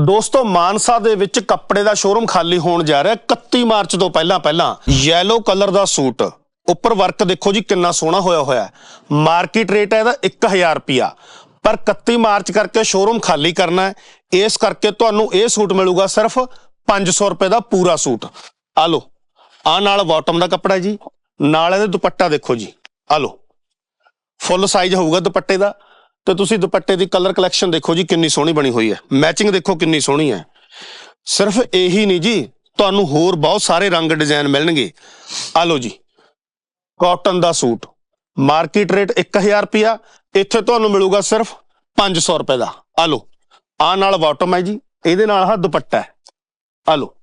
ਦੋਸਤੋ, ਮਾਨਸਾ ਦੇ ਵਿੱਚ ਕੱਪੜੇ ਦਾ ਸ਼ੋਰੂਮ ਖਾਲੀ ਹੋਣ ਜਾ ਰਿਹਾ। ਹੈ 31 ਮਾਰਚ ਤੋਂ ਪਹਿਲਾਂ ਪਹਿਲਾਂ ਯੈਲੋ ਕਲਰ ਦਾ ਸੂਟ। ਉੱਪਰ ਵਰਕ ਦੇਖੋ ਜੀ, ਕਿੰਨਾ ਸੋਹਣਾ ਹੋਇਆ ਹੋਇਆ ਮਾਰਕੀਟ ਰੇਟ ਹੈ ਇਹਦਾ 1000 ਰੁਪਿਆ ਪਰ 31 ਮਾਰਚ ਕਰਕੇ ਸ਼ੋਰੂਮ ਖਾਲੀ ਕਰਨਾ ਹੈ। ਇਸ ਕਰਕੇ ਤੁਹਾਨੂੰ ਇਹ ਸੂਟ ਮਿਲੂਗਾ ਸਿਰਫ 500 ਰੁਪਏ ਦਾ ਪੂਰਾ ਸੂਟ। ਆ ਲਓ, ਆ ਨਾਲ ਬਾਟਮ ਦਾ ਕੱਪੜਾ ਜੀ। ਨਾਲ ਇਹਦੇ ਦੁਪੱਟਾ ਦੇਖੋ ਜੀ। ਆ ਲਓ ਫੁੱਲ ਸਾਈਜ਼ ਹੋਊਗਾ ਦੁਪੱਟੇ ਦਾ। ਤੇ ਤੁਸੀਂ ਦੁਪੱਟੇ ਦੀ ਕਲਰ ਕਲੈਕਸ਼ਨ ਦੇਖੋ ਜੀ, ਕਿੰਨੀ ਸੋਹਣੀ ਬਣੀ ਹੋਈ ਹੈ। ਮੈਚਿੰਗ ਦੇਖੋ ਕਿੰਨੀ ਸੋਹਣੀ ਹੈ। ਸਿਰਫ ਇਹੀ ਨਹੀਂ ਜੀ, ਤੁਹਾਨੂੰ ਹੋਰ ਬਹੁਤ ਸਾਰੇ ਰੰਗ ਡਿਜ਼ਾਈਨ ਮਿਲਣਗੇ। ਆ ਲਓ ਜੀ ਕਾਟਨ ਦਾ ਸੂਟ। ਮਾਰਕੀਟ ਰੇਟ 1000 ਰੁਪਿਆ ਇੱਥੇ ਤੁਹਾਨੂੰ ਮਿਲੂਗਾ ਸਿਰਫ 500 ਰੁਪਏ ਦਾ। ਆ ਲਓ ਆ ਨਾਲ ਬਾਟਮ ਹੈ ਜੀ, ਇਹਦੇ ਨਾਲ ਆ ਦੁਪੱਟਾ ਹੈ। ਆ ਲਓ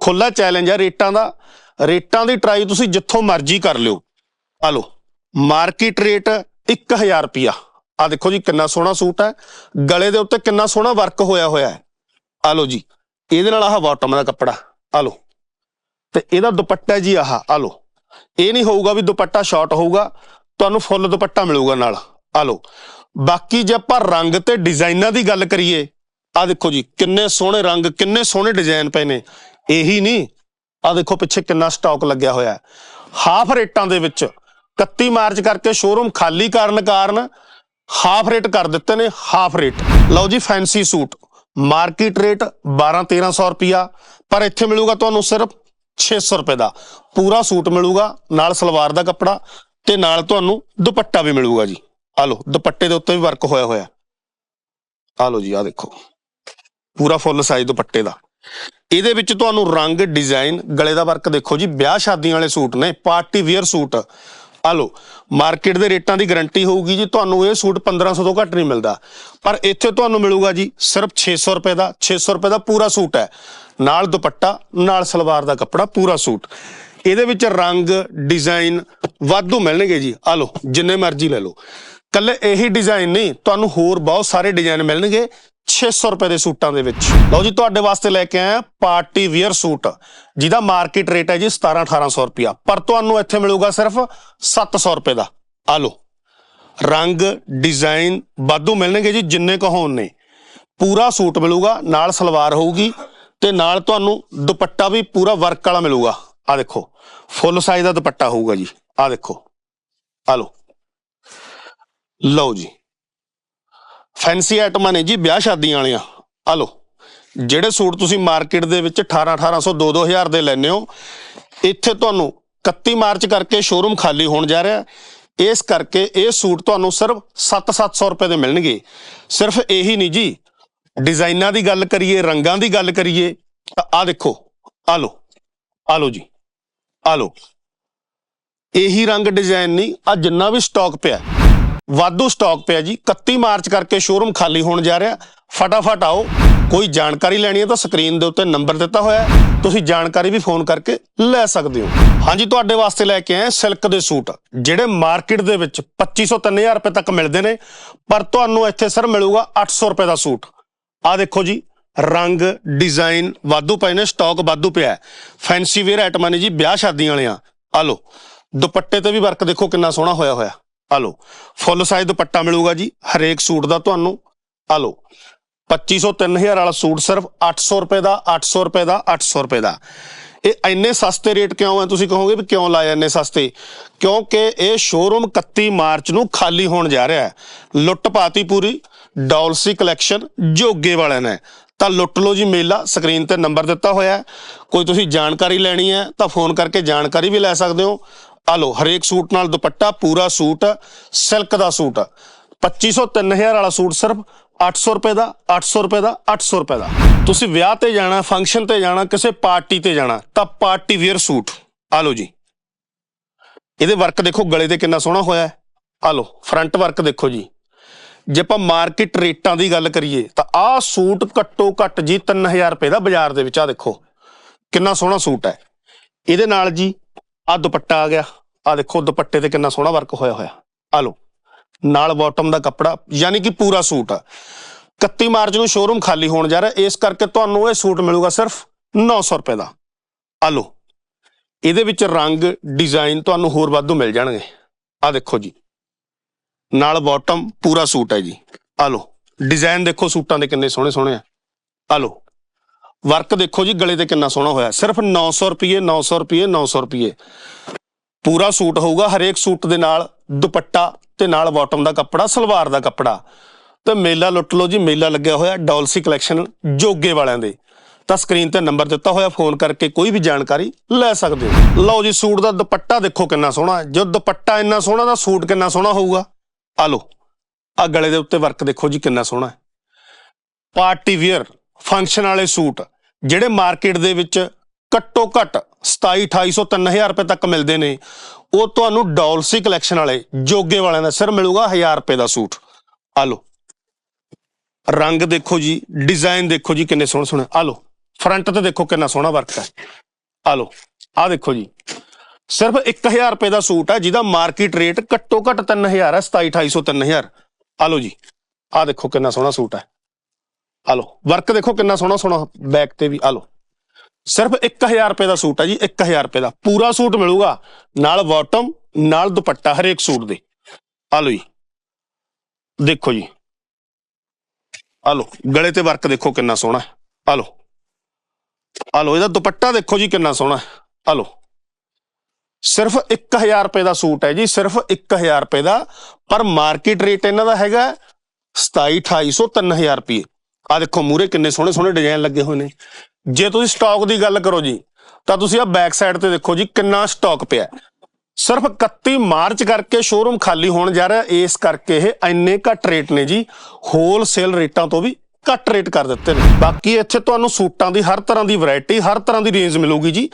ਖੁੱਲਾ ਚੈਲੰਜ ਹੈ ਰੇਟਾਂ ਦਾ। ਰੇਟਾਂ ਦੀ ਟਰਾਈ ਤੁਸੀਂ ਜਿੱਥੋਂ ਮਰਜ਼ੀ ਕਰ ਲਿਓ। ਆ ਲਓ ਮਾਰਕੀਟ ਰੇਟ 1000 ਰੁਪਿਆ ਆ ਦੇਖੋ ਜੀ, ਕਿੰਨਾ ਸੋਹਣਾ ਸੂਟ ਹੈ। ਗਲੇ ਦੇ ਉੱਤੇ ਕਿੰਨਾ ਸੋਹਣਾ ਵਰਕ ਹੋਇਆ ਹੋਇਆ ਹੈ। ਆ ਲਓ ਜੀ, ਇਹਦੇ ਨਾਲ ਆਹ ਬਾਟਮ ਦਾ ਕੱਪੜਾ ਆ ਲਓ। ਤੇ ਇਹਦਾ ਦੁਪੱਟਾ ਜੀ ਆਹ ਆ ਲਓ। ਇਹ ਨਹੀਂ ਹੋਊਗਾ ਵੀ ਦੁਪੱਟਾ ਸ਼ਾਰਟ ਹੋਊਗਾ, ਤੁਹਾਨੂੰ ਫੁੱਲ ਦੁਪੱਟਾ ਮਿਲੂਗਾ ਨਾਲ ਆ ਲਓ। ਬਾਕੀ ਜੇ ਆਪਾਂ ਰੰਗ ਤੇ ਡਿਜ਼ਾਈਨਾਂ ਦੀ ਗੱਲ ਕਰੀਏ ਆ ਦੇਖੋ ਜੀ, ਕਿੰਨੇ ਸੋਹਣੇ ਰੰਗ, ਕਿੰਨੇ ਸੋਹਣੇ ਡਿਜ਼ਾਈਨ ਪਏ ਨੇ। ਇਹੀ ਨਹੀਂ ਆ ਦੇਖੋ ਪਿੱਛੇ ਕਿੰਨਾ ਸਟਾਕ ਲੱਗਿਆ ਹੋਇਆ ਹਾਫ ਰੇਟਾਂ ਦੇ ਵਿੱਚ 31 ਮਾਰਚ ਕਰਕੇ ਸ਼ੋਰੂਮ ਖਾਲੀ ਕਰਨ ਕਾਰਨ ਹਾਫ ਰੇਟ ਕਰ ਦਿੱਤੇ ਨੇ ਹਾਫ ਰੇਟ ਲਓ ਜੀ ਫੈਂਸੀ ਸੂਟ। ਮਾਰਕੀਟ ਰੇਟ 12 1300 ਰੁਪਿਆ ਪਰ ਇੱਥੇ ਮਿਲੂਗਾ ਤੁਹਾਨੂੰ ਸਿਰਫ 600 ਰੁਪਏ ਦਾ। ਪੂਰਾ ਸੂਟ ਮਿਲੂਗਾ, ਨਾਲ ਸਲਵਾਰ ਦਾ ਕੱਪੜਾ ਤੇ ਨਾਲ ਤੁਹਾਨੂੰ ਦੁਪੱਟਾ ਵੀ ਮਿਲੂਗਾ ਜੀ। ਆ ਲਓ, ਦੁਪੱਟੇ ਦੇ ਉੱਤੇ ਵੀ ਵਰਕ ਹੋਇਆ ਹੋਇਆ। ਆ ਲਓ ਜੀ ਆ ਦੇਖੋ। ਪੂਰਾ ਫੁੱਲ ਸਾਈਜ਼ ਦੁਪੱਟੇ ਦਾ। ਇਹਦੇ ਵਿੱਚ ਤੁਹਾਨੂੰ ਰੰਗ ਡਿਜ਼ਾਈਨ ਗਲੇ ਦਾ ਵਰਕ ਦੇਖੋ ਜੀ। ਵਿਆਹ ਸ਼ਾਦੀਆਂ ਵਾਲੇ ਸੂਟ ਨੇ ਪਾਰਟੀ ਵੇਅਰ ਸੂਟ। ਆ ਲਓ। ਮਾਰਕੀਟ ਦੇ ਰੇਟਾਂ ਦੀ ਗਾਰੰਟੀ ਹੋਊਗੀ ਜੀ, ਤੁਹਾਨੂੰ ਇਹ ਸੂਟ 1500 ਤੋਂ ਘੱਟ ਨਹੀਂ ਮਿਲਦਾ। ਪਰ ਇੱਥੇ ਤੁਹਾਨੂੰ ਮਿਲੂਗਾ ਜੀ, ਸਿਰਫ 600 ਰੁਪਏ ਦਾ 600 ਰੁਪਏ ਦਾ ਪੂਰਾ ਸੂਟ ਹੈ। ਨਾਲ ਦੁਪੱਟਾ, ਨਾਲ ਸਲਵਾਰ ਦਾ ਕੱਪੜਾ, ਪੂਰਾ ਸੂਟ। ਇਹਦੇ ਵਿੱਚ ਰੰਗ, ਡਿਜ਼ਾਈਨ ਵਾਧੂ ਮਿਲਣਗੇ ਜੀ। ਆ ਲਓ, ਜਿੰਨੇ ਮਰਜ਼ੀ ਲੈ ਲਓ। ਕੱਲੇ ਇਹੀ ਡਿਜ਼ਾਈਨ ਨਹੀਂ, ਤੁਹਾਨੂੰ ਹੋਰ ਬਹੁਤ ਸਾਰੇ ਡਿਜ਼ਾਈਨ ਮਿਲਣਗੇ। 600 ਰੁਪਏ ਦੇ ਸੂਟਾਂ ਦੇ ਵਿੱਚ। ਲਓ ਜੀ, ਤੁਹਾਡੇ ਵਾਸਤੇ ਲੈ ਕੇ ਆਇਆ ਪਾਰਟੀ ਵੇਅਰ ਸੂਟ। ਜਿਹਦਾ ਮਾਰਕੀਟ ਰੇਟ ਹੈ ਜੀ 17 1800 ਰੁਪਿਆ ਪਰ ਤੁਹਾਨੂੰ ਇੱਥੇ ਮਿਲੂਗਾ ਸਿਰਫ 700 ਰੁਪਏ ਦਾ। ਆ ਲਓ, ਰੰਗ, ਡਿਜ਼ਾਈਨ ਵਾਧੂ ਮਿਲਣਗੇ ਜੀ, ਜਿੰਨੇ ਕੁ ਹੋਣ ਨੇ। ਪੂਰਾ ਸੂਟ ਮਿਲੂਗਾ, ਨਾਲ ਸਲਵਾਰ ਹੋਊਗੀ ਤੇ ਨਾਲ ਤੁਹਾਨੂੰ ਦੁਪੱਟਾ ਵੀ ਪੂਰਾ ਵਰਕ ਵਾਲਾ ਮਿਲੂਗਾ। ਆ ਦੇਖੋ, ਫੁੱਲ ਸਾਈਜ਼ ਦਾ ਦੁਪੱਟਾ ਹੋਊਗਾ ਜੀ। ਆ ਦੇਖੋ, ਆ ਲਓ। ਲਓ ਜੀ ਫੈਂਸੀ ਆਈਟਮਾਂ ਨੇ ਜੀ, ਵਿਆਹ ਸ਼ਾਦੀਆਂ ਵਾਲੀਆਂ। ਆ ਲਓ, ਜਿਹੜੇ ਸੂਟ ਤੁਸੀਂ ਮਾਰਕੀਟ ਦੇ ਵਿੱਚ 18 1800 2 2000 ਦੇ ਲੈਨੇ ਹੋ, ਇੱਥੇ ਤੁਹਾਨੂੰ 31 ਮਾਰਚ ਕਰਕੇ ਸ਼ੋਰੂਮ ਖਾਲੀ ਹੋਣ ਜਾ ਰਿਹਾ ਇਸ ਕਰਕੇ ਇਹ ਸੂਟ ਤੁਹਾਨੂੰ ਸਿਰਫ 7-700 ਰੁਪਏ ਦੇ ਮਿਲਣਗੇ। ਸਿਰਫ ਇਹੀ ਨਹੀਂ ਜੀ, ਡਿਜ਼ਾਈਨਾਂ ਦੀ ਗੱਲ ਕਰੀਏ, ਰੰਗਾਂ ਦੀ ਗੱਲ ਕਰੀਏ, ਤਾਂ ਆ ਦੇਖੋ ਆ ਲਓ ਆ ਲਓ ਜੀ ਆ ਲਓ। ਇਹੀ ਰੰਗ ਡਿਜ਼ਾਈਨ ਨਹੀਂ ਆ ਜਿੰਨਾ ਵੀ ਸਟਾਕ ਪਿਆ ਵਾਧੂ ਸਟਾਕ ਪਿਆ ਜੀ। 31 ਮਾਰਚ ਕਰਕੇ ਸ਼ੋਰੂਮ ਖਾਲੀ ਹੋਣ ਜਾ ਰਿਹਾ। ਫਟਾਫਟ ਆਓ, ਕੋਈ ਜਾਣਕਾਰੀ ਲੈਣੀ ਹੈ ਤਾਂ ਸਕਰੀਨ ਦੇ ਉੱਤੇ ਨੰਬਰ ਦਿੱਤਾ ਹੋਇਆ ਹੈ। ਤੁਸੀਂ ਜਾਣਕਾਰੀ ਵੀ ਫੋਨ ਕਰਕੇ ਲੈ ਸਕਦੇ ਹੋ। ਹਾਂਜੀ, ਤੁਹਾਡੇ ਵਾਸਤੇ ਲੈ ਕੇ ਆਏ ਸਿਲਕ ਦੇ ਸੂਟ, ਜਿਹੜੇ ਮਾਰਕੀਟ ਦੇ ਵਿੱਚ 2500 3000 ਰੁਪਏ ਤੱਕ ਮਿਲਦੇ ਨੇ। ਪਰ ਤੁਹਾਨੂੰ ਇੱਥੇ ਸਰ ਮਿਲੂਗਾ 800 ਰੁਪਏ ਦਾ ਸੂਟ। ਆ ਦੇਖੋ ਜੀ, ਰੰਗ ਡਿਜ਼ਾਈਨ ਵਾਧੂ ਪਏ ਨੇ ਸਟਾਕ ਵਾਧੂ ਪਿਆ ਹੈ। ਫੈਂਸੀ ਵੇਅਰ ਆਈਟਮਾਂ ਨੇ ਜੀ, ਵਿਆਹ ਸ਼ਾਦੀਆਂ ਵਾਲਿਆਂ। ਆ ਲਓ, ਦੁਪੱਟੇ ਤੇ ਵੀ ਵਰਕ ਦੇਖੋ ਕਿੰਨਾ ਸੋਹਣਾ ਹੋਇਆ ਹੋਇਆ। ਆ ਲਓ, ਫੁੱਲ ਸਾਈਜ਼ ਦੁਪੱਟਾ ਮਿਲੂਗਾ ਜੀ, ਹਰੇਕ ਸੂਟ ਦਾ ਤੁਹਾਨੂੰ, ਆ ਲਓ। 2500 3000 ਵਾਲਾ ਸੂਟ ਸਿਰਫ 800 ਰੁਪਏ ਦਾ 800 ਰੁਪਏ ਦਾ 800 ਰੁਪਏ ਦਾ। ਇਹ ਇੰਨੇ ਸਸਤੇ ਰੇਟ ਕਿਉਂ ਹੈ ਤੁਸੀਂ ਕਹੋਗੇ ਵੀ ਕਿਉਂ ਲਾਏ ਇੰਨੇ ਸਸਤੇ? ਕਿਉਂਕਿ ਇਹ ਸ਼ੋਰੂਮ 31 ਮਾਰਚ ਨੂੰ ਖਾਲੀ ਹੋਣ ਜਾ ਰਿਹਾ ਹੈ। ਲੁੱਟ ਪਾਤੀ ਪੂਰੀ, ਡਾਲਸੀ ਕਲੈਕਸ਼ਨ ਜੋਗੇ ਵਾਲਿਆਂ ਨੇ। ਤਾਂ ਲੁੱਟ ਲਓ ਜੀ ਮੇਲਾ ਸਕਰੀਨ ਤੇ ਨੰਬਰ ਦਿੱਤਾ ਹੋਇਆ ਕੋਈ ਤੁਸੀਂ ਜਾਣਕਾਰੀ ਲੈਣੀ ਹੈ ਤਾਂ ਫੋਨ ਕਰਕੇ ਜਾਣਕਾਰੀ ਵੀ ਲੈ ਸਕਦੇ ਹੋ। ਆ ਲਓ, ਹਰੇਕ ਸੂਟ ਨਾਲ ਦੁਪੱਟਾ, ਪੂਰਾ ਸੂਟ, ਸਿਲਕ ਦਾ ਸੂਟ। 2500 3000 ਵਾਲਾ ਸੂਟ ਸਿਰਫ 800 ਰੁਪਏ ਦਾ 800 ਰੁਪਏ ਦਾ 800 ਰੁਪਏ ਦਾ। ਤੁਸੀਂ ਵਿਆਹ ਤੇ ਜਾਣਾ, ਫੰਕਸ਼ਨ ਤੇ ਜਾਣਾ, ਕਿਸੇ ਪਾਰਟੀ ਤੇ ਜਾਣਾ, ਤਾਂ ਪਾਰਟੀ ਵੇਅਰ ਸੂਟ। ਆ ਲਓ ਜੀ। ਇਹਦੇ ਵਰਕ ਦੇਖੋ, ਗਲੇ ਤੇ ਕਿੰਨਾ ਸੋਹਣਾ ਹੋਇਆ ਹੈ। ਆ ਲਓ, ਫਰੰਟ ਵਰਕ ਦੇਖੋ ਜੀ। ਜੇ ਆਪਾਂ ਮਾਰਕੀਟ ਰੇਟਾਂ ਦੀ ਗੱਲ ਕਰੀਏ, ਤਾਂ ਆਹ ਸੂਟ ਘੱਟੋ ਘੱਟ ਜੀ 3000 ਰੁਪਏ ਦਾ ਬਾਜ਼ਾਰ ਦੇ ਵਿੱਚ, ਆ ਦੇਖੋ। ਕਿੰਨਾ ਸੋਹਣਾ ਸੂਟ ਹੈ। ਇਹਦੇ ਨਾਲ ਜੀ ਆ ਦੁਪੱਟਾ ਆ ਗਿਆ। ਆ ਦੇਖੋ, ਦੁਪੱਟੇ ਤੇ ਕਿੰਨਾ ਸੋਹਣਾ ਵਰਕ ਹੋਇਆ ਹੋਇਆ। ਆ ਲਓ, ਨਾਲ ਬਾਟਮ ਦਾ ਕੱਪੜਾ, ਯਾਨੀ ਕਿ ਪੂਰਾ ਸੂਟ। ਆ 31 ਮਾਰਚ ਨੂੰ ਸ਼ੋਰੂਮ ਖਾਲੀ ਹੋਣ ਜਾ ਰਿਹਾ। ਇਸ ਕਰਕੇ ਤੁਹਾਨੂੰ ਇਹ ਸੂਟ ਮਿਲੂਗਾ ਸਿਰਫ 900 ਰੁਪਏ ਦਾ। ਆ ਲਓ, ਇਹਦੇ ਵਿੱਚ ਰੰਗ ਡਿਜ਼ਾਈਨ ਤੁਹਾਨੂੰ ਹੋਰ ਵਾਧੂ ਮਿਲ ਜਾਣਗੇ। ਆ ਦੇਖੋ ਜੀ, ਨਾਲ ਬਾਟਮ ਪੂਰਾ ਸੂਟ ਹੈ ਜੀ। ਆ ਲਓ ਡਿਜ਼ਾਈਨ ਦੇਖੋ ਸੂਟਾਂ ਦੇ ਕਿੰਨੇ ਸੋਹਣੇ ਸੋਹਣੇ ਆ। ਆ ਲਓ ਵਰਕ ਦੇਖੋ ਜੀ, ਗਲੇ ਤੇ ਕਿੰਨਾ ਸੋਹਣਾ ਹੋਇਆ। ਸਿਰਫ 900 ਰੁਪਏ 900 ਰੁਪਏ 900 ਰੁਪਏ ਪੂਰਾ ਸੂਟ ਹੋਊਗਾ ਹਰੇਕ ਸੂਟ ਦੇ ਨਾਲ ਦੁਪੱਟਾ ਤੇ ਨਾਲ ਬਾਟਮ ਦਾ ਕੱਪੜਾ, ਸਲਵਾਰ ਦਾ ਕੱਪੜਾ। ਤੇ ਮੇਲਾ ਲੁੱਟ ਲਓ ਜੀ, ਮੇਲਾ ਲੱਗਿਆ ਹੋਇਆ ਡਾਲਸੀ ਕਲੈਕਸ਼ਨ ਜੋਗੇ ਵਾਲਿਆਂ ਦੇ। ਤਾਂ ਸਕਰੀਨ ਤੇ ਨੰਬਰ ਦਿੱਤਾ ਹੋਇਆ, ਫੋਨ ਕਰਕੇ ਕੋਈ ਵੀ ਜਾਣਕਾਰੀ ਲੈ ਸਕਦੇ ਹੋ। ਲਓ ਜੀ, ਸੂਟ ਦਾ ਦੁਪੱਟਾ ਦੇਖੋ ਕਿੰਨਾ ਸੋਹਣਾ ਹੈ। ਜੋ ਦੁਪੱਟਾ ਇੰਨਾ ਸੋਹਣਾ, ਤਾਂ ਸੂਟ ਕਿੰਨਾ ਸੋਹਣਾ ਹੋਊਗਾ। ਆ ਲਓ ਆ ਗਲੇ ਦੇ ਉੱਤੇ ਵਰਕ ਦੇਖੋ ਜੀ, ਕਿੰਨਾ ਸੋਹਣਾ ਹੈ। ਪਾਰਟੀ ਵੇਅਰ ਫੰਕਸ਼ਨ ਵਾਲੇ ਸੂਟ। ਜਿਹੜੇ ਮਾਰਕੀਟ ਦੇ ਵਿੱਚ ਘੱਟੋ ਘੱਟ 27 2800 3000 ਰੁਪਏ ਤੱਕ ਮਿਲਦੇ ਨੇ, ਉਹ ਤੁਹਾਨੂੰ ਡਾਲਸੀ ਕਲੈਕਸ਼ਨ ਵਾਲੇ, ਜੋਗੇ ਵਾਲਿਆਂ ਦਾ ਸਿਰ ਮਿਲੂਗਾ 1000 ਰੁਪਏ ਦਾ ਸੂਟ। ਆ ਲਓ। ਰੰਗ ਦੇਖੋ ਜੀ ਡਿਜ਼ਾਈਨ ਦੇਖੋ ਜੀ, ਕਿੰਨੇ ਸੋਹਣੇ ਸੋਹਣੇ। ਆ ਲਓ। ਫਰੰਟ ਤੇ ਦੇਖੋ ਕਿੰਨਾ ਸੋਹਣਾ ਵਰਕ ਹੈ। ਆ ਲਓ। ਆ ਦੇਖੋ ਜੀ। ਸਿਰਫ 1000 ਰੁਪਏ ਦਾ ਸੂਟ ਹੈ, ਜਿਹਦਾ ਮਾਰਕੀਟ ਰੇਟ ਘੱਟੋ ਘੱਟ 3000 ਹੈ 27 2800 3000 ਆ ਲਓ ਜੀ। ਆ ਦੇਖੋ ਕਿੰਨਾ ਸੋਹਣਾ ਸੂਟ ਹੈ। ਆ ਲਓ, ਵਰਕ ਦੇਖੋ ਕਿੰਨਾ ਸੋਹਣਾ ਸੋਹਣਾ ਬੈਕ ਤੇ ਵੀ, ਆ ਲਓ। ਸਿਰਫ 1000 ਰੁਪਏ ਦਾ ਸੂਟ ਹੈ ਜੀ 1000 ਰੁਪਏ ਦਾ। ਪੂਰਾ ਸੂਟ ਮਿਲੂਗਾ, ਨਾਲ ਬਾਟਮ ਨਾਲ ਦੁਪੱਟਾ, ਹਰੇਕ ਸੂਟ ਦੇ। ਆ ਲਓ ਜੀ। ਦੇਖੋ ਜੀ। ਆ ਲਓ, ਗਲੇ ਤੇ ਵਰਕ ਦੇਖੋ ਕਿੰਨਾ ਸੋਹਣਾ। ਹੈ ਆ ਲਓ। ਆ ਲਓ, ਇਹਦਾ ਦੁਪੱਟਾ ਦੇਖੋ ਜੀ ਕਿੰਨਾ ਸੋਹਣਾ। ਹੈ ਆ ਲਓ। ਸਿਰਫ 1000 ਰੁਪਏ ਦਾ ਸੂਟ ਹੈ ਜੀ, ਸਿਰਫ 1000 ਰੁਪਏ ਦਾ। ਪਰ ਮਾਰਕੀਟ ਰੇਟ ਇਹਨਾਂ ਦਾ ਹੈਗਾ 27 2800 3000 ਰੁਪਏ। ਆ ਦੇਖੋ ਮੂਰੇ ਕਿੰਨੇ ਸੋਹਣੇ ਸੋਹਣੇ ਡਿਜ਼ਾਈਨ ਲੱਗੇ ਹੋਏ ਨੇ। ਜੇ ਤੁਸੀਂ ਸਟਾਕ ਦੀ ਗੱਲ ਕਰੋ ਜੀ, ਤਾਂ ਤੁਸੀਂ ਆ ਬੈਕ ਸਾਈਡ ਤੇ ਦੇਖੋ ਜੀ ਕਿੰਨਾ ਸਟਾਕ ਪਿਆ। ਸਿਰਫ 31 ਮਾਰਚ ਕਰਕੇ ਸ਼ੋਰੂਮ ਖਾਲੀ ਹੋਣ ਜਾ ਰਿਹਾ, ਇਸ ਕਰਕੇ ਇਹ ਇੰਨੇ ਘੱਟ ਰੇਟ ਨੇ ਜੀ। ਹੋਲਸੇਲ ਰੇਟਾਂ ਤੋਂ ਵੀ ਘੱਟ ਰੇਟ ਕਰ ਦਿੱਤੇ ਨੇ। ਬਾਕੀ ਇੱਥੇ ਤੁਹਾਨੂੰ ਸੂਟਾਂ ਦੀ ਹਰ ਤਰ੍ਹਾਂ ਦੀ ਵੈਰਾਈਟੀ ਹਰ ਤਰ੍ਹਾਂ ਦੀ ਰੇਂਜ ਮਿਲੂਗੀ ਜੀ।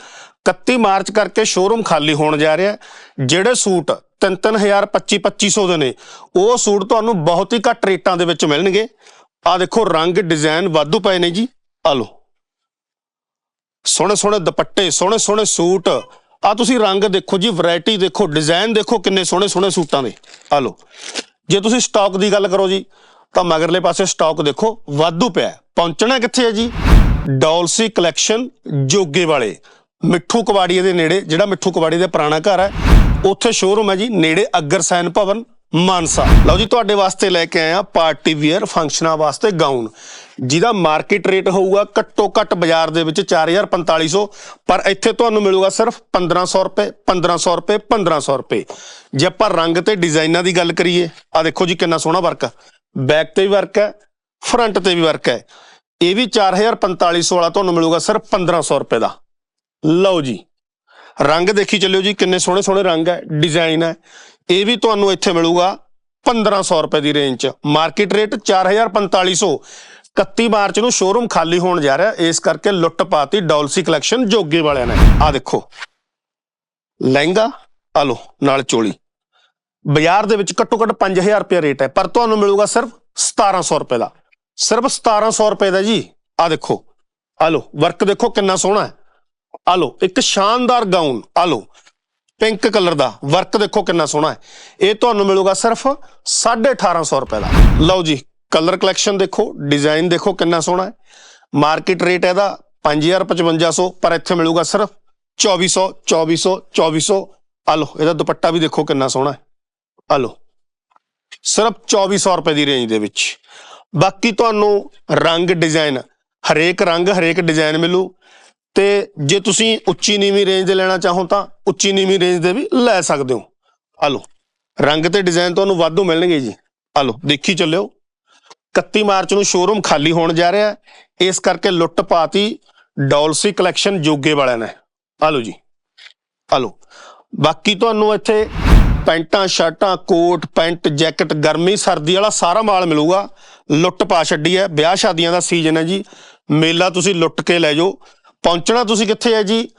31 ਮਾਰਚ ਕਰਕੇ ਸ਼ੋਰੂਮ ਖਾਲੀ ਹੋਣ ਜਾ ਰਿਹਾ, ਜਿਹੜੇ ਸੂਟ 3-3000 25-2500 ਦੇ ਨੇ, ਉਹ ਸੂਟ ਤੁਹਾਨੂੰ ਬਹੁਤ ਹੀ ਘੱਟ ਰੇਟਾਂ ਦੇ ਵਿੱਚ ਮਿਲਣਗੇ। ਆ ਦੇਖੋ, ਰੰਗ ਡਿਜ਼ਾਈਨ ਵਾਧੂ ਪਏ ਨੇ ਜੀ। ਆ ਲਓ। ਸੋਹਣੇ ਸੋਹਣੇ ਦੁਪੱਟੇ, ਸੋਹਣੇ ਸੋਹਣੇ ਸੂਟ। ਆ ਤੁਸੀਂ ਰੰਗ ਦੇਖੋ ਜੀ, ਵੈਰਾਈਟੀ ਦੇਖੋ, ਡਿਜ਼ਾਈਨ ਦੇਖੋ, ਕਿੰਨੇ ਸੋਹਣੇ ਸੋਹਣੇ ਸੂਟਾਂ ਦੇ। ਆ ਲਓ। ਜੇ ਤੁਸੀਂ ਸਟਾਕ ਦੀ ਗੱਲ ਕਰੋ ਜੀ, ਤਾਂ ਮਗਰਲੇ ਪਾਸੇ ਸਟਾਕ ਦੇਖੋ, ਵਾਧੂ ਪਿਆ ਪਹੁੰਚਣਾ ਕਿੱਥੇ ਹੈ ਜੀ? ਡਾਲਸੀ ਕਲੈਕਸ਼ਨ, ਜੋਗੇ ਵਾਲੇ। ਮਿੱਠੂ ਕਵਾੜੀਏ ਦੇ ਨੇੜੇ, ਜਿਹੜਾ ਮਿੱਠੂ ਕਵਾੜੀ ਦਾ ਪੁਰਾਣਾ ਘਰ ਹੈ, ਉੱਥੇ ਸ਼ੋਰੂਮ ਹੈ ਜੀ, ਨੇੜੇ ਅਗਰਸੈਨ ਭਵਨ। ਮਾਨਸਾ। ਲਓ ਜੀ, ਤੁਹਾਡੇ ਵਾਸਤੇ ਲੈ ਕੇ ਆਏ ਆ ਪਾਰਟੀ ਵੇਅਰ, ਫੰਕਸ਼ਨਾਂ ਵਾਸਤੇ ਗਾਊਨ। ਜਿਹਦਾ ਮਾਰਕੀਟ ਰੇਟ ਹੋਊਗਾ ਘੱਟੋ ਘੱਟ ਬਾਜ਼ਾਰ ਦੇ ਵਿੱਚ 4500 ਪਰ ਇੱਥੇ ਤੁਹਾਨੂੰ ਮਿਲੂਗਾ ਸਿਰਫ 1500 ਰੁਪਏ 1500 ਰੁਪਏ 1500 ਰੁਪਏ। ਜੇ ਆਪਾਂ ਰੰਗ ਤੇ ਡਿਜ਼ਾਈਨਾਂ ਦੀ ਗੱਲ ਕਰੀਏ ਆ ਦੇਖੋ ਜੀ ਕਿੰਨਾ ਸੋਹਣਾ ਵਰਕ ਆ। ਬੈਕ ਤੇ ਵੀ ਵਰਕ ਹੈ ਫਰੰਟ ਤੇ ਵੀ ਵਰਕ ਹੈ ਇਹ ਵੀ 4500 ਵਾਲਾ ਤੁਹਾਨੂੰ ਮਿਲੂਗਾ ਸਿਰਫ 1500 ਰੁਪਏ ਦਾ। ਲਓ ਜੀ, ਰੰਗ ਦੇਖੀ ਚੱਲਿਓ ਜੀ, ਕਿੰਨੇ ਸੋਹਣੇ ਸੋਹਣੇ ਰੰਗ ਹੈ ਡਿਜ਼ਾਈਨ ਹੈ ਇਹ ਵੀ ਤੁਹਾਨੂੰ ਇੱਥੇ ਮਿਲੂਗਾ 1500 ਰੁਪਏ ਦੀ ਰੇਂਜ ਚ। ਮਾਰਕੀਟ ਰੇਟ 4500 31 ਮਾਰਚ ਨੂੰ ਸ਼ੋਰੂਮ ਖਾਲੀ ਹੋਣ ਜਾ ਰਿਹਾ। ਇਸ ਕਰਕੇ ਲੁੱਟ ਪਾਤੀ ਡਾਲਸੀ ਕਲੈਕਸ਼ਨ ਜੋਗੇ ਵਾਲਿਆਂ ਨੇ। ਆ ਦੇਖੋ। ਲਹਿੰਗਾ, ਆ ਲੋ ਨਾਲ ਚੋਲੀ। ਬਾਜ਼ਾਰ ਦੇ ਵਿੱਚ ਘੱਟੋ ਘੱਟ 5000 ਰੁਪਏ ਰੇਟ ਹੈ। ਪਰ ਤੁਹਾਨੂੰ ਮਿਲੂਗਾ ਸਿਰਫ 1700 ਰੁਪਏ ਦਾ। ਸਿਰਫ 1700 ਰੁਪਏ ਦਾ ਜੀ। ਆ ਦੇਖੋ। ਆ ਲੋ ਵਰਕ ਦੇਖੋ ਕਿੰਨਾ ਸੋਹਣਾ ਹੈ। ਆ ਲੋ ਇੱਕ ਸ਼ਾਨਦਾਰ ਗਾਊਨ ਆ ਲੋ ਪਿੰਕ ਕਲਰ ਦਾ। ਵਰਕ ਦੇਖੋ ਕਿੰਨਾ ਸੋਹਣਾ ਹੈ। ਇਹ ਤੁਹਾਨੂੰ ਮਿਲੂਗਾ ਸਿਰਫ 1850 ਰੁਪਏ ਦਾ। ਲਓ ਜੀ, ਕਲਰ ਕਲੈਕਸ਼ਨ ਦੇਖੋ, ਡਿਜ਼ਾਈਨ ਦੇਖੋ ਕਿੰਨਾ ਸੋਹਣਾ ਹੈ। ਮਾਰਕੀਟ ਰੇਟ ਇਹਦਾ 5500 ਪਰ ਇੱਥੇ ਮਿਲੂਗਾ ਸਿਰਫ 2400 2400 2400 ਆ ਲੋ ਇਹਦਾ ਦੁਪੱਟਾ ਵੀ ਦੇਖੋ ਕਿੰਨਾ ਸੋਹਣਾ ਹੈ। ਆ ਲੋ ਸਿਰਫ 2400 ਰੁਪਏ ਦੀ ਰੇਂਜ ਦੇ ਵਿੱਚ। ਬਾਕੀ ਤੁਹਾਨੂੰ ਰੰਗ ਡਿਜ਼ਾਈਨ, ਹਰੇਕ ਰੰਗ, ਹਰੇਕ ਡਿਜ਼ਾਈਨ ਮਿਲੂ। ਤੇ ਜੇ ਤੁਸੀਂ ਉੱਚੀ ਨੀਵੀਂ ਰੇਂਜ ਦੇ ਲੈਣਾ ਚਾਹੋ ਤਾਂ ਉੱਚੀ ਨੀਵੀਂ ਰੇਂਜ ਦੇ ਵੀ ਲੈ ਸਕਦੇ ਹੋ। ਆ ਲੋ ਰੰਗ ਤੇ ਡਿਜ਼ਾਈਨ ਤੁਹਾਨੂੰ ਵਾਧੂ ਮਿਲਣਗੇ ਜੀ। ਆ ਲੋ ਦੇਖੀ ਚੱਲਿਓ। 31 ਮਾਰਚ ਨੂੰ ਸ਼ੋਰੂਮ ਖਾਲੀ ਹੋਣ ਜਾ ਰਿਹਾ ਇਸ ਕਰਕੇ ਲੁੱਟ ਪਾਤੀ ਡਾਲਸੀ ਕਲੈਕਸ਼ਨ ਜੋਗੇ ਵਾਲਿਆਂ ਨੇ। ਆ ਲੋ ਜੀ। ਆ ਲੋ ਬਾਕੀ ਤੁਹਾਨੂੰ ਇੱਥੇ ਪੈਂਟਾਂ, ਸ਼ਰਟਾਂ, ਕੋਟ, ਪੈਂਟ, ਜੈਕਟ, ਗਰਮੀ, ਸਰਦੀ ਵਾਲਾ ਸਾਰਾ ਮਾਲ ਮਿਲੂਗਾ। ਲੁੱਟ ਪਾ ਛੱਡੀ ਹੈ। ਵਿਆਹ ਸ਼ਾਦੀਆਂ ਦਾ ਸੀਜ਼ਨ ਹੈ ਜੀ। ਮੇਲਾ ਤੁਸੀਂ ਲੁੱਟ ਕੇ ਲੈ ਜਾਓ। ਪਹੁੰਚਣਾ ਤੁਸੀਂ ਕਿੱਥੇ ਹੈ ਜੀ?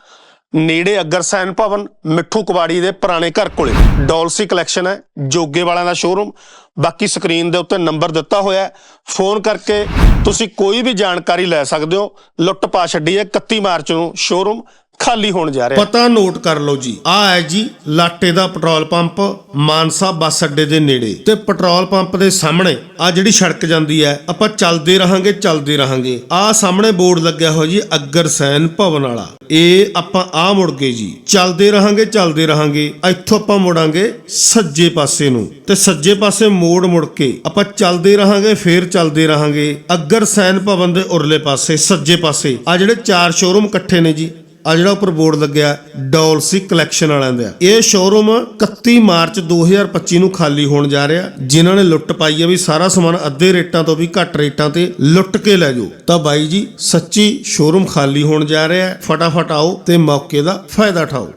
ਨੇੜੇ ਅਗਰਸੈਨ ਭਵਨ, ਮਿੱਠੂ ਕਵਾੜੀ ਦੇ ਪੁਰਾਣੇ ਘਰ ਕੋਲੇ। ਡੋਲਸੀ ਕਲੈਕਸ਼ਨ ਹੈ, ਜੋਗੇ ਵਾਲਿਆਂ ਦਾ ਸ਼ੋਰੂਮ ਬਾਕੀ ਸਕਰੀਨ ਦੇ ਉੱਤੇ ਨੰਬਰ ਦਿੱਤਾ ਹੋਇਆ ਹੈ। ਫੋਨ ਕਰਕੇ ਤੁਸੀਂ ਕੋਈ ਵੀ ਜਾਣਕਾਰੀ ਲੈ ਸਕਦੇ ਹੋ। ਲੁੱਟ ਪਾ ਛੱਡੀ ਹੈ 31 ਮਾਰਚ ਨੂੰ ਸ਼ੋਰੂਮ ਖਾਲੀ ਹੋਣ ਜਾ ਰਿਹਾ। ਪਤਾ ਨੋਟ ਕਰ ਲਓ ਜੀ ਆ ਹੈ ਜੀ ਲਾਟੇ ਦਾ ਪੈਟਰੋਲ ਪੰਪ ਮਾਨਸਾ ਬੱਸ ਅੱਡੇ ਦੇ ਨੇੜੇ। ਤੇ ਪੈਟਰੋਲ ਪੰਪ ਦੇ ਸਾਹਮਣੇ ਆ ਜਿਹੜੀ ਸੜਕ ਜਾਂਦੀ ਹੈ, ਆਪਾਂ ਚੱਲਦੇ ਰਹਾਂਗੇ ਚੱਲਦੇ ਰਹਾਂਗੇ। ਆ ਸਾਹਮਣੇ ਬੋਰਡ ਲੱਗਿਆ ਹੋਇਆ ਜੀ ਅਗਰਸੈਨ ਭਵਨ ਵਾਲਾ। ਇਹ ਆਪਾਂ ਆ ਮੁੜ ਗਏ ਜੀ, ਚੱਲਦੇ ਰਹਾਂਗੇ ਚੱਲਦੇ ਰਹਾਂਗੇ। ਇੱਥੋਂ ਆਪਾਂ ਮੁੜਾਂਗੇ ਸੱਜੇ ਪਾਸੇ ਨੂੰ। ਤੇ ਸੱਜੇ ਪਾਸੇ ਮੋੜ ਮੁੜ ਕੇ ਆਪਾਂ ਚੱਲਦੇ ਰਹਾਂਗੇ, ਫੇਰ ਚੱਲਦੇ ਰਹਾਂਗੇ। ਅਗਰਸੈਨ ਭਵਨ ਦੇ ਉਰਲੇ ਪਾਸੇ, ਸੱਜੇ ਪਾਸੇ ਆ ਜਿਹੜੇ ਚਾਰ ਸ਼ੋਰੂਮ ਇਕੱਠੇ ਨੇ ਜੀ ਆ ਜਿਹੜਾ ਉੱਪਰ ਬੋਰਡ ਲੱਗਿਆ, ਡੋਲਸੀ ਕਲੈਕਸ਼ਨ ਵਾਲਿਆਂ ਦਾ ਇਹ ਸ਼ੋਰੂਮ 31 ਮਾਰਚ 2025 ਨੂੰ ਖਾਲੀ ਹੋਣ ਜਾ ਰਿਹਾ। ਜਿਨ੍ਹਾਂ ਨੇ ਲੁੱਟ ਪਾਈ ਹੈ ਵੀ ਸਾਰਾ ਸਮਾਨ ਅੱਧੇ ਰੇਟਾਂ ਤੋਂ ਵੀ ਘੱਟ ਰੇਟਾਂ ਤੇ ਲੁੱਟ ਕੇ ਲੈ ਜਾਓ। ਤਾਂ ਬਾਈ ਜੀ, ਸੱਚੀ ਸ਼ੋਰੂਮ ਖਾਲੀ ਹੋਣ ਜਾ ਰਿਹਾ। ਫਟਾਫਟ ਆਓ ਤੇ ਮੌਕੇ ਦਾ ਫਾਇਦਾ ਉਠਾਓ।